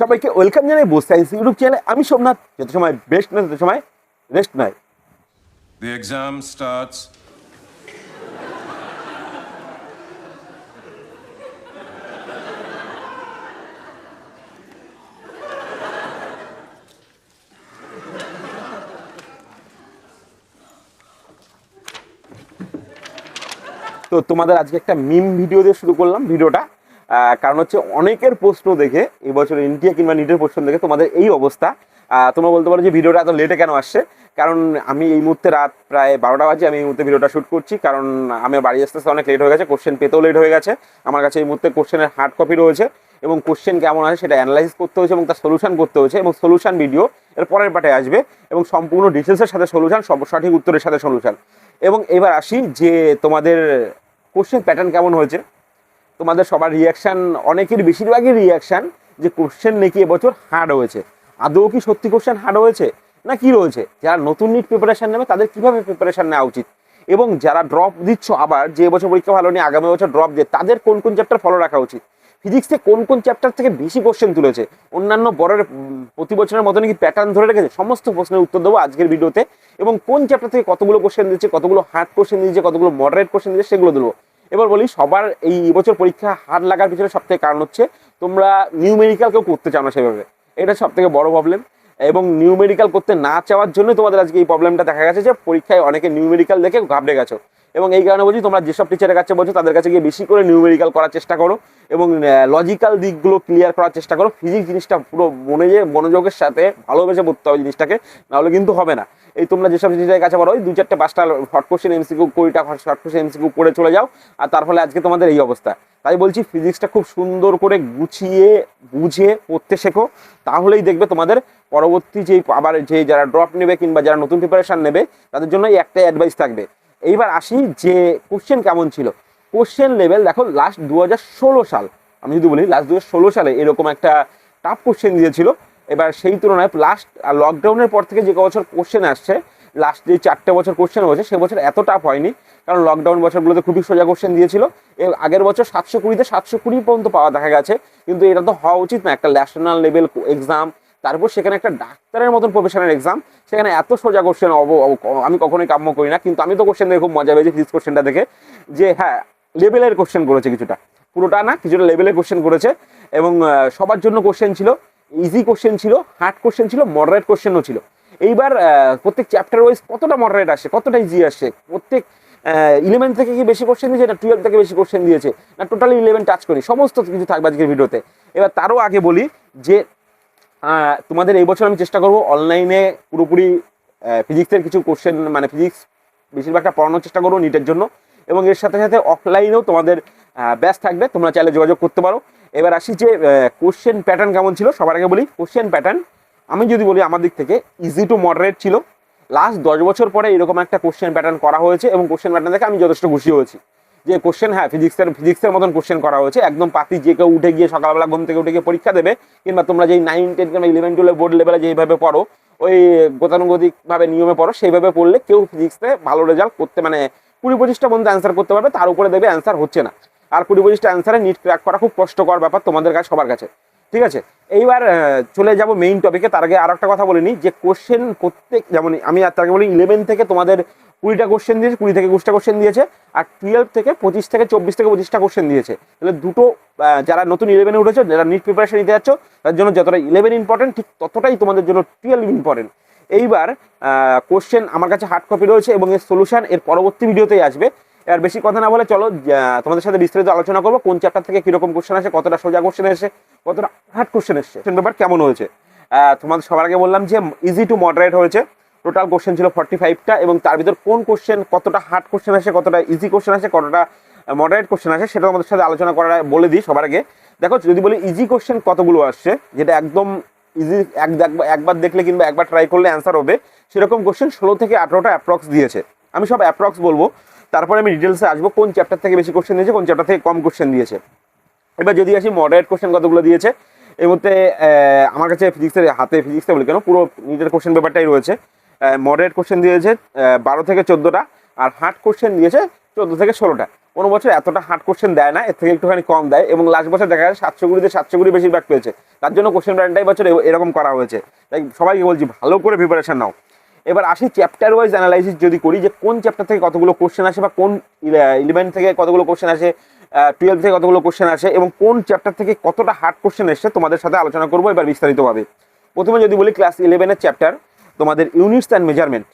সবাইকে ওয়েলকাম জানাই Bose science YouTube চ্যানেলে। আমি সোমনাথ। যত সময় বেস্ট নয় তত সময় রেস্ট নয়। The exam starts. তো তোমাদের আজকে একটা মিম ভিডিও দিয়ে শুরু করলাম ভিডিওটা কারণ হচ্ছে অনেকের প্রশ্ন দেখে এবছর ইন্ডিয়া কিংবা নিটের প্রশ্ন দেখে তোমাদের এই অবস্থা। তোমরা বলতে পারো যে ভিডিওটা এত লেটে কেন আসছে? কারণ আমি এই মুহূর্তে রাত প্রায় বারোটা বাজে, আমি এই মুহূর্তে ভিডিওটা শ্যুট করছি। কারণ আমি বাড়ি আসতে আসতে অনেক লেট হয়ে গেছে কোশ্চেন পেতেও লেট হয়ে গেছে। আমার কাছে এই মুহূর্তে কোশ্চেনের হার্ড কপি রয়েছে এবং কোশ্চেন কেমন আছে সেটা অ্যানালাইজ করতে হয়েছে এবং তার সলিউশন করতে হয়েছে এবং সলিউশন ভিডিও এর পরের পাটে আসবে এবং সম্পূর্ণ ডিটেলসের সাথে সলিউশন সব সঠিক উত্তরের সাথে সলিউশন এবং এবার আসি যে তোমাদের কোশ্চেন প্যাটার্ন কেমন হয়েছে। তোমাদের সবার রিয়াকশান অনেকের বেশিরভাগই রিয়াকশান যে কোশ্চেন নাকি এবছর হার্ড হয়েছে। আদৌ কি সত্যি কোশ্চেন হার্ড হয়েছে? না কি রয়েছে? যারা নতুন নিট প্রিপারেশান নেবে, তাদের কীভাবে প্রিপারেশান নেওয়া উচিত? এবং যারা ড্রপ দিচ্ছ আবার, যে বছর পরীক্ষা ভালো নেই, আগামী বছর ড্রপ দিয়ে, তাদের কোন কোন চ্যাপ্টার ফলো রাখা উচিত? ফিজিক্সে কোন কোন চ্যাপ্টার থেকে বেশি কোশ্চেন তুলেছে? অন্যান্য বড়ের প্রতি বছরের মতনই কি প্যাটার্ন ধরে রেখেছে? সমস্ত প্রশ্নের উত্তর দেবো আজকের ভিডিওতে এবং কোন চ্যাপ্টার থেকে কতগুলো কোশ্চেন দিচ্ছে, কতগুলো হার্ড কোশ্চেন দিয়েছে, কতগুলো মডারেট কোশ্চেন দিয়েছে, সেগুলো দেবো। এবার বলি, সবার এই বছর পরীক্ষা হার লাগার পিছনে সব থেকে কারণ হচ্ছে তোমরা নিউমেরিক্যাল কেউ করতে চাও না সেভাবে। এটা সব থেকে বড় প্রবলেম এবং নিউমেরিক্যাল করতে না চাওয়ার জন্য তোমাদের আজকে এই প্রবলেমটা দেখা গেছে যে পরীক্ষায় অনেকে নিউমেরিক্যাল দেখে ঘাবড়ে গেছো। এবং এই কারণে বলছি তোমরা যেসব টিচারের কাছে বলছো, তাদের কাছে গিয়ে বেশি করে নিউমেরিক্যাল করার চেষ্টা করো এবং লজিক্যাল দিকগুলো ক্লিয়ার করার চেষ্টা করো। ফিজিক্স জিনিসটা পুরো মনে যে মনোযোগের সাথে ভালোবেসে পড়তে হবে জিনিসটাকে, নাহলে কিন্তু হবে না। এই তোমরা যেসব টিচারের কাছে বলো, ওই দু চারটে পাঁচটা শর্ট কোশ্চেন এমসিকিউ কুড়িটা শর্ট কোশ্চেন এমসিকিউ করে চলে যাও, আর তার ফলে আজকে তোমাদের এই অবস্থা। তাই বলছি ফিজিক্সটা খুব সুন্দর করে গুছিয়ে, বুঝে পড়তে শেখো, তাহলেই দেখবে তোমাদের পরবর্তী যে আবার যে যারা ড্রপ নেবে কিংবা যারা নতুন প্রিপারেশন নেবে, তাদের জন্য একটাই অ্যাডভাইস থাকবে। এইবার আসি যে কোশ্চেন কেমন ছিল? কোশ্চেন লেভেল দেখো লাস্ট দু হাজার ষোলো সাল। আমি যদি বলি লাস্ট দু হাজার ষোলো সালে এরকম একটা টাফ কোশ্চেন দিয়েছিল। এবার সেই তুলনায় লাস্ট লকডাউনের পর থেকে যে বছর কোশ্চেন আসছে লাস্ট যে চারটে বছর কোশ্চেন হয়েছে, সে বছর এত টাফ হয়নি। কারণ লকডাউন বছরগুলোতে খুবই সোজা কোশ্চেন দিয়েছিল। এর আগের বছর সাতশো কুড়িতে সাতশো কুড়ি পর্যন্ত পাওয়া দেখা গেছে। কিন্তু এটা তো হওয়া উচিত না একটা ন্যাশনাল লেভেল এক্সাম তারপর সেখানে একটা ডাক্তারের মতন প্রফেশনাল এক্সাম সেখানে এত সোজা কোশ্চেন আমি কখনোই কাম্য করি না, কিন্তু আমি তো কোশ্চেন দেখে খুব মজা পেয়েছি ফিজিক্স কোশ্চেনটা দেখে, যে হ্যাঁ লেভেলের কোশ্চেন করেছে কিছুটা। পুরোটা না, কিছুটা লেভেলের কোশ্চেন করেছে এবং সবার জন্য কোশ্চেন ছিল ইজি কোশ্চেন ছিল হার্ড কোশ্চেন ছিল মডারেট কোশ্চেনও ছিল। এইবার প্রত্যেক চ্যাপ্টার ওয়াইজ কতটা মডারেট আসে, কতটা ইজি আসে, প্রত্যেক ইলেভেন থেকে কি বেশি কোশ্চেন দিয়েছে না টুয়েলভ থেকে বেশি কোশ্চেন দিয়েছে, না টোটালি ইলেভেন টাচ করি, সমস্ত কিছু থাকবে আজকের ভিডিওতে এবার তারও আগে বলি যে তোমাদের এই বছর আমি চেষ্টা করব অনলাইনে পুরোপুরি ফিজিক্সের কিছু কোশ্চেন মানে ফিজিক্স বেশিরভাগটা পড়ানোর চেষ্টা করব নিটের জন্য। এবং এর সাথে সাথে অফলাইনেও তোমাদের ব্যাস থাকবে। তোমরা চাইলে যোগাযোগ করতে পারো। এবার আসি যে কোশ্চেন প্যাটার্ন কেমন ছিল, সবার আগে বলি কোশ্চেন প্যাটার্ন আমি যদি বলি আমার দিক থেকে ইজি টু মডারেট ছিল। লাস্ট দশ বছর পরে এরকম একটা কোশ্চেন প্যাটার্ন করা হয়েছে এবং কোশ্চেন প্যাটার্ন দেখে আমি যথেষ্ট খুশি হয়েছি। যে কোশ্চেন হ্যাঁ ফিজিক্সের ফিজিক্সের মতন কোশ্চেন করা হয়েছে। একদম পাতি যে কেউ উঠে গিয়ে সকালবেলা ঘুম থেকে উঠে গিয়ে পরীক্ষা দেবে, কিংবা তোমরা যেই নাইন টেন কিংবা ইলেভেন টুয়েলভ বোর্ড লেভেলে যেইভাবে পড়ো, ওই গতানুগতিকভাবে নিয়মে পড়ো, সেইভাবে পড়লে কেউ ফিজিক্সে ভালো রেজাল্ট করতে মানে কুড়ি পঁচিশটা পর্যন্ত অ্যান্সার করতে পারবে, তার উপরে দেবে অ্যান্সার হচ্ছে না। আর কুড়ি পঁচিশটা অ্যান্সারে নিট ক্র্যাক করা খুব কষ্টকর ব্যাপার তোমাদের কাছে, সবার কাছে। ঠিক আছে? এইবার চলে যাব মেইন টপিকে তার আগে আর একটা কথা বলিনি যে কোশ্চেন প্রত্যেক, যেমন আমি আর আগে বলি ইলেভেন থেকে তোমাদের কুড়িটা কোশ্চেন দিয়েছে, কুড়ি থেকে একুশটা কোশ্চেন দিয়েছে, আর টুয়েলভ থেকে পঁচিশ থেকে চব্বিশ থেকে পঁচিশটা কোশ্চেন দিয়েছে। তাহলে দুটো যারা নতুন ইলেভেনে উঠেছো, যারা নিট প্রিপারেশন নিতে যাচ্ছ, তার জন্য যতটা ইলেভেন ইম্পর্টেন্ট ঠিক ততটাই তোমাদের জন্য টুয়েলভ ইম্পর্টেন্ট এইবার কোশ্চেন আমার কাছে হার্ড কপি রয়েছে এবং এর সলিউশন এর পরবর্তী ভিডিওতেই আসবে। এবার বেশি কথা না বলে চলো তোমাদের সাথে বিস্তারিত আলোচনা করব, কোন চ্যাপ্টার থেকে কীরকম কোশ্চেন আসে, কতটা সোজা কোশ্চেন এসে কতটা হার্ড কোশ্চেন এসছে। ব্যাপার কেমন হয়েছে? তোমাদের সবার আগে বললাম যে ইজি টু মডারেট হয়েছে। টোটাল কোশ্চেন ছিল ফর্টি ফাইভটা এবং তার ভিতর কোন কোশ্চেন কতটা হার্ড কোশ্চেন আসে, কতটা ইজি কোশ্চেন আসে, কতটা মডারেট কোশ্চেন আসে, সেটা আমাদের সাথে আলোচনা করা বলে দিই সবার আগে। দেখো, যদি বলি ইজি কোশ্চেন কতগুলো আসছে, যেটা একদম ইজি এক একবার দেখলে কিংবা একবার ট্রাই করলে অ্যান্সার হবে, সেরকম কোশ্চেন ষোলো থেকে আঠেরোটা অ্যাপ্রক্স দিয়েছে। আমি সব অ্যাপ্রক্স বলব। তারপরে আমি ডিটেলসে আসব, কোন চ্যাপ্টার থেকে বেশি কোশ্চেন দিয়েছে কোন চ্যাপ্টার থেকে কম কোশ্চেন দিয়েছে। এবার যদি আসি মডারেট কোশ্চেন কতগুলো দিয়েছে? এই মধ্যে আমার কাছে ফিজিক্সের হাতে ফিজিক্সে বলি কেন, পুরো নিজের কোশ্চেন পেপারটাই রয়েছে। মডারেট কোশ্চেন দিয়েছে বারো থেকে চোদ্দোটা, আর হার্ড কোশ্চেন দিয়েছে চোদ্দ থেকে ষোলোটা। কোনো বছর এতটা হার্ড কোশ্চেন দেয় না, এর থেকে একটুখানি কম দেয়, এবং লাস্ট বছর দেখা যায় সাতশো কুড়িতে সাতশো কুড়ি বেশিরভাগ পেয়েছে। তার জন্য কোশ্চেন প্যাটার্নটাই বছর এরকম করা হয়েছে। তাই সবাইকে বলছি, ভালো করে প্রিপারেশন নাও। এবার আসি চ্যাপ্টার ওয়াইজ অ্যানালাইসিস যদি করি, যে কোন চ্যাপ্টার থেকে কতগুলো কোশ্চেন আসে বা কোন ইলেভেন থেকে কতগুলো কোশ্চেন আসে টুয়েলভ থেকে কতগুলো কোশ্চেন আসে এবং কোন চ্যাপ্টার থেকে কতটা হার্ড কোশ্চেন এসছে তোমাদের সাথে আলোচনা করব এবার বিস্তারিতভাবে। প্রথমে যদি বলি ক্লাস ইলেভেনের চ্যাপ্টার তোমাদের ইউনিটস অ্যান্ড মেজারমেন্ট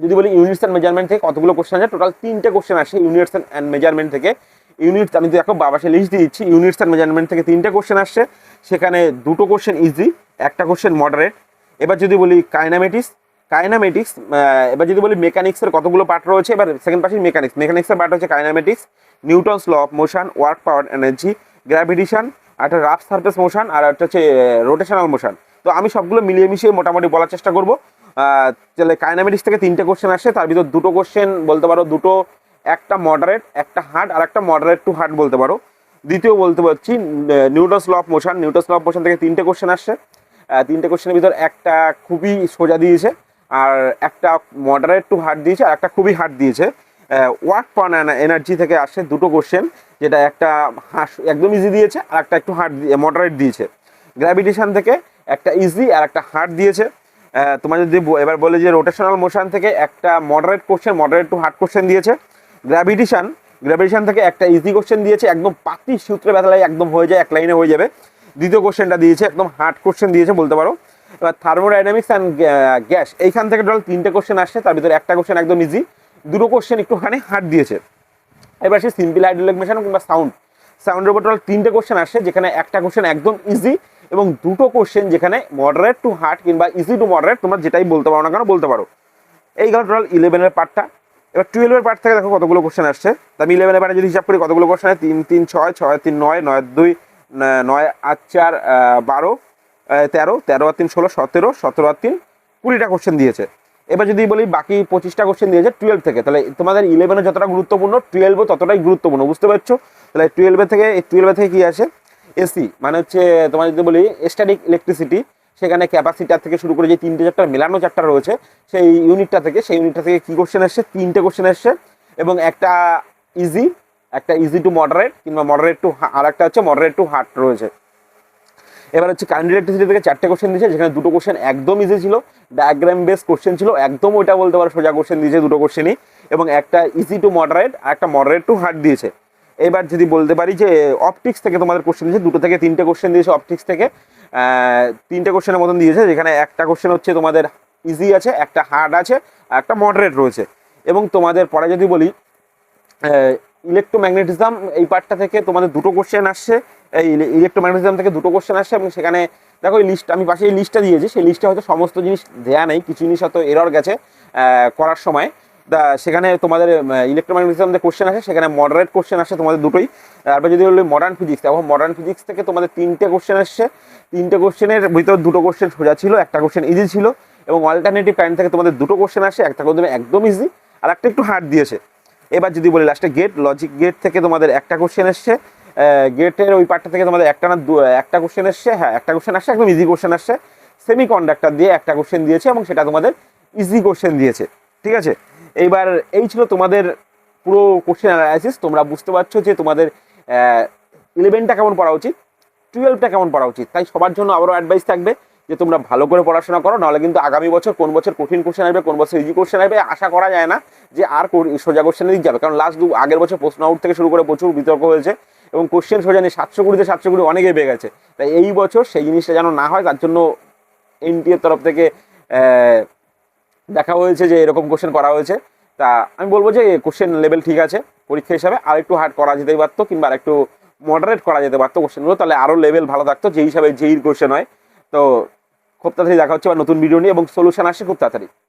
যদি বলি ইউনিটস অ্যান্ড মেজারমেন্ট থেকে কতগুলো কোশ্চেন আছে টোটাল তিনটে কোশ্চেন আসে ইউনিটস অ্যান্ড মেজারমেন্ট থেকে। ইউনিটস আমি দেখো বাবাসে লিস্ট দিয়ে দিচ্ছি ইউনিটস অ্যান্ড মেজারমেন্ট থেকে তিনটে কোশ্চেন আসছে সেখানে দুটো কোশ্চেন ইজি একটা কোশ্চেন মডারেট এবার যদি বলি কাইনামেটিক্স কাইনামেটিক্স এবার যদি বলি মেকানিক্সের কতগুলো পার্ট রয়েছে, এবার সেকেন্ড পার্টি মেকানিক্স মেকানিক্সের পার্ট হচ্ছে kinematics Newton's law of motion, work power energy, gravitation একটা রাফ সারফেস মোশন, আর একটা হচ্ছে রোটেশনাল মোশন। তো আমি সবগুলো মিলিয়ে মিশিয়ে মোটামুটি বলার চেষ্টা করব। তাহলে কাইনামেটিক্স থেকে তিনটে কোশ্চেন আসে, তার ভিতর দুটো কোশ্চেন বলতে পারো, দুটো, একটা মডারেট একটা হার্ড আর একটা মডারেট টু হার্ড বলতে পারো। দ্বিতীয় বলতে পারছি Newton's law of motion, Newton's law of motion থেকে তিনটে কোশ্চেন আসছে তিনটে কোশ্চেনের ভিতর একটা খুবই সোজা দিয়েছে, আর একটা মডারেট টু হার্ড দিয়েছে, আর একটা খুবই হার্ড দিয়েছে। ওয়ার্ক পান এনার্জি থেকে আসে দুটো কোশ্চেন যেটা একটা হাস- একদম ইজি দিয়েছে আর একটা একটু হার্ড মডারেট দিয়েছে। গ্র্যাভিটেশন থেকে একটা ইজি আর একটা হার্ড দিয়েছে। তোমার যদি এবার বলে যে রোটেশনাল মোশন থেকে একটা moderate question moderate to hard question দিয়েছে। গ্র্যাভিটেশন গ্র্যাভিটেশন থেকে একটা ইজি কোশ্চেন দিয়েছে, একদম পাতি সূত্রে ব্যথালাই একদম হয়ে যায়, এক লাইনে হয়ে যাবে। দ্বিতীয় কোশ্চেনটা দিয়েছে, একদম হার্ড কোশ্চেন দিয়েছে বলতে পারো। এবার থার্মোডাইনামিক্স অ্যান্ড গ্যাস এইখান থেকে টোটাল তিনটে কোশ্চেন আসছে, তার ভিতরে একটা কোশ্চেন একদম ইজি দুটো কোশ্চেন একটুখানি হার্ড দিয়েছে। এবার সে সিম্পল হাইড্রোলিক মেশিন কিংবা সাউন্ড সাউন্ডের উপর টোটাল তিনটে কোশ্চেন আসছে, যেখানে একটা কোশ্চেন একদম ইজি এবং দুটো কোশ্চেন যেখানে মডারেট টু হার্ড কিংবা ইজি টু মডারেট তোমরা যেটাই বলতে পারো না কেন বলতে পারো। এই গেল টোটাল ইলেভেনের পার্টটা এবার টুয়েলভের পার্ট থেকে দেখো কতগুলো কোশ্চেন আসছে। তা আমি ইলেভেনের পার্টে যদি হিসাব করি, কতগুলো কোশ্চেন আছে তিন তিন, ছয় ছয়, তিন, নয় নয়, দুই নয়, আট, চার বারো তেরো তেরো আর তিন, ষোলো, সতেরো সতেরো আর তিন, কুড়িটা কোশ্চেন দিয়েছে। এবার যদি বলি বাকি পঁচিশটা কোশ্চেন দিয়েছে টুয়েলভ থেকে, তাহলে তোমাদের ইলেভেনে যতটা গুরুত্বপূর্ণ টুয়েলভও ততটাই গুরুত্বপূর্ণ, বুঝতে পারছ? তাহলে টুয়েলভে থেকে টুয়েলভে থেকে কি আসে? এসি মানে হচ্ছে তোমার যদি বলি স্ট্যাটিক ইলেকট্রিসিটি সেখানে ক্যাপাসিটার থেকে শুরু করে যে তিনটে চ্যাপ্টার মেলানো চারটা রয়েছে, সেই ইউনিটটা থেকে, সেই ইউনিটটা থেকে কি কোশ্চেন এসছে তিনটে কোশ্চেন এসছে এবং একটা ইজি একটা ইজি টু মডারেট কিংবা মডারেট টু আর একটা হচ্ছে মডারেট টু হার্ড রয়েছে। এবার হচ্ছে কারেন্ট ইলেকট্রিসিটি থেকে চারটে কোশ্চেন দিয়েছে, যেখানে দুটো কোশ্চেন একদম ইজি ছিল ডায়াগ্রাম বেস কোশ্চেন ছিল, একদম ওইটা বলতে পারো, সোজা কোশ্চেন দিয়েছে দুটো কোশ্চেনই এবং একটা ইজি টু মডারেট আর একটা মডারেট টু হার্ড দিয়েছে। এবার যদি বলতে পারি যে অপটিক্স থেকে তোমাদের কোশ্চেন দিয়েছে, দুটো থেকে তিনটে কোশ্চেন দিয়েছে অপটিক্স থেকে তিনটে কোশ্চেনের মতন দিয়েছে, যেখানে একটা কোশ্চেন হচ্ছে তোমাদের ইজি আছে, একটা হার্ড আছে, আর একটা মডারেট রয়েছে। এবং তোমাদের পরে যদি বলি ইলেকট্রোম্যাগনেটিজম এই পার্টটা থেকে তোমাদের দুটো কোশ্চেন আসছে। এই ইলেকট্রোম্যাগনেটিজম থেকে দুটো কোশ্চেন আসছে এবং সেখানে দেখো এই লিস্ট আমি পাশে এই লিস্টটা দিয়েছি। সেই লিস্টে হয়তো সমস্ত জিনিস দেয়া নেই, কিছু জিনিস হয়তো এরর গেছে করার সময়। তা সেখানে তোমাদের ইলেকট্রোম্যাগনেটিজম যে কোশ্চেন আসে, সেখানে মডারেট কোশ্চেন আসে তোমাদের দুটোই। তারপর যদি বলি মডার্ন ফিজিক্স দেখো মডার্ন ফিজিক্স থেকে তোমাদের তিনটে কোশ্চেন আসছে। তিনটে কোশ্চেনের ভিতর দুটো কোশ্চেন সোজা ছিল, একটা কোশ্চেন ইজি ছিল এবং অল্টারনেটিভ কারেন্ট থেকে তোমাদের দুটো কোশ্চেন আসে, একটা একদম ইজি আর একটা একটু হার্ড দিয়েছে। এবার যদি বলি লাস্টে গেট লজিক গেট থেকে তোমাদের একটা কোশ্চেন এসছে গেটের ওই পার্টটা থেকে তোমাদের একটা না একটা কোশ্চেন এসছে হ্যাঁ একটা কোশ্চেন আসছে, একদম ইজি কোশ্চেন আসছে। সেমি কন্ডাক্টর দিয়ে একটা কোশ্চেন দিয়েছে এবং সেটা তোমাদের ইজি কোশ্চেন দিয়েছে, ঠিক আছে? এইবার এই ছিল তোমাদের পুরো কোশ্চেন অ্যানালাইসিস তোমরা বুঝতে পারছ যে তোমাদের ইলেভেনটা কেমন পড়া উচিত? টুয়েলভটা কেমন পড়া উচিত? তাই সবার জন্য আবারও অ্যাডভাইস থাকবে। যে তোমরা ভালো করে পড়াশোনা করো, নাহলে কিন্তু আগামী বছর কোন বছর কঠিন কোশ্চেন আসবে কোন বছর ইজি কোশ্চেন আসবে আশা করা যায় না যে আর সোজা কোশ্চেনের দিক যাবে। কারণ লাস্ট দু আগের বছর প্রশ্ন আউট থেকে শুরু করে প্রচুর বিতর্ক হয়েছে এবং কোশ্চেন সোজা নিয়ে সাতশো কুড়িতে সাতশো কুড়ি অনেকে পেয়ে গেছে। তাই এই বছর সেই জিনিসটা যেন না হয়, তার জন্য এনটিএর তরফ থেকে দেখা হয়েছে যে এরকম কোশ্চেন করা হয়েছে। তা আমি বলব যে কোশ্চেন লেভেল ঠিক আছে, পরীক্ষা হিসাবে। আর একটু হার্ড করা যেতেই পারতো, কিংবা আর একটু মডারেট করা যেতে পারতো কোশ্চেনগুলো তাহলে আরও লেভেল ভালো থাকতো, যেই হিসাবে যেই কোশ্চেন হয়। তো খুব তাড়াতাড়ি দেখা হচ্ছে বা নতুন ভিডিও নিয়ে এবং সলিউশন আসে খুব তাড়াতাড়ি।